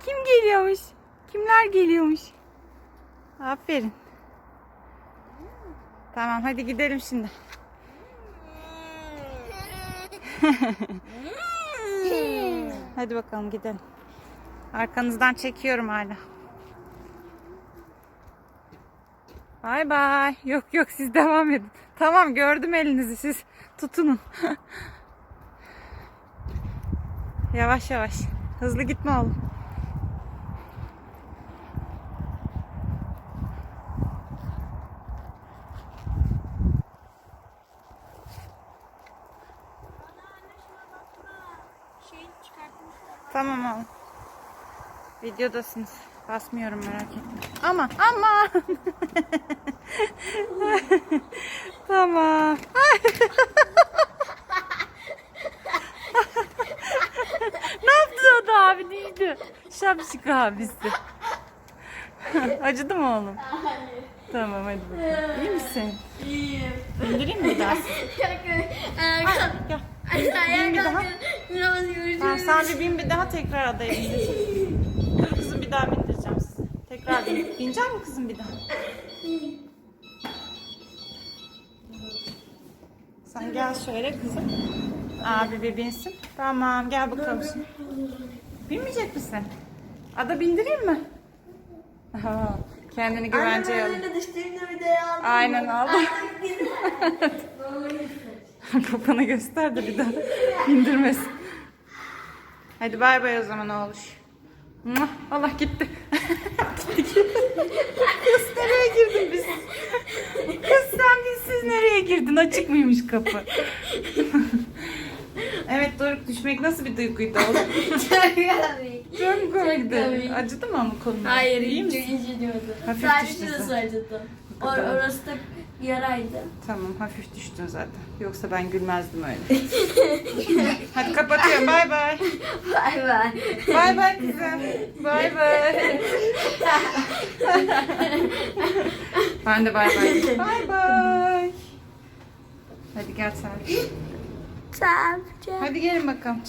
Kim geliyormuş? Kimler geliyormuş? Aferin. Tamam hadi gidelim şimdi. Hadi bakalım gidelim. Arkanızdan çekiyorum hala. Bay bay. Yok yok siz devam edin. Tamam gördüm elinizi siz tutunun. yavaş yavaş. Hızlı gitme oğlum. Tamam oğlum. Videodasınız. Basmıyorum merak etme. Ama ama. tamam. ne yaptı o da abi değildi. Şapşik abisi. Acıdı mı oğlum? Tamam hadi bakalım. İyi misin? İyiyim. İndireyim mi biraz? Gel. Bir bin bir daha tekrar adaya bindireceğim. Dur kızım bir daha bindireceğim sizi. Tekrar bin. Binecek mi kızım bir daha? Sen gel şöyle kızım. Abi bir binsin. Tamam gel bakalım şimdi. Binmeyecek misin? Ada bindireyim mi? Aha, kendini güvenceye al. Aynen aldım. Kafanı göster de bir daha indirmesin. Hadi bay bay o zaman oğluş. Allah gitti. Gitti. Kız nereye girdin biz? Kız sen bizsiz nereye girdin? Açık mıymış kapı? evet Doruk düşmek nasıl bir duyguydu oğlum? Çok komik. Çok komikti. komik. Acıdı mı ama kolun? Hayır, İyi çok misin? inciniyordu. Hafif Sadece düştü şurası acıdı. Or kadar. orası da yaraydı. Tamam hafif düştün zaten. Yoksa ben gülmezdim öyle. Hadi kapatıyorum. Bay bay. Bay bay. Bay bay kızım. Bay bay. ben de bay bay. Bay bay. Hadi gel sen. Hadi gelin bakalım.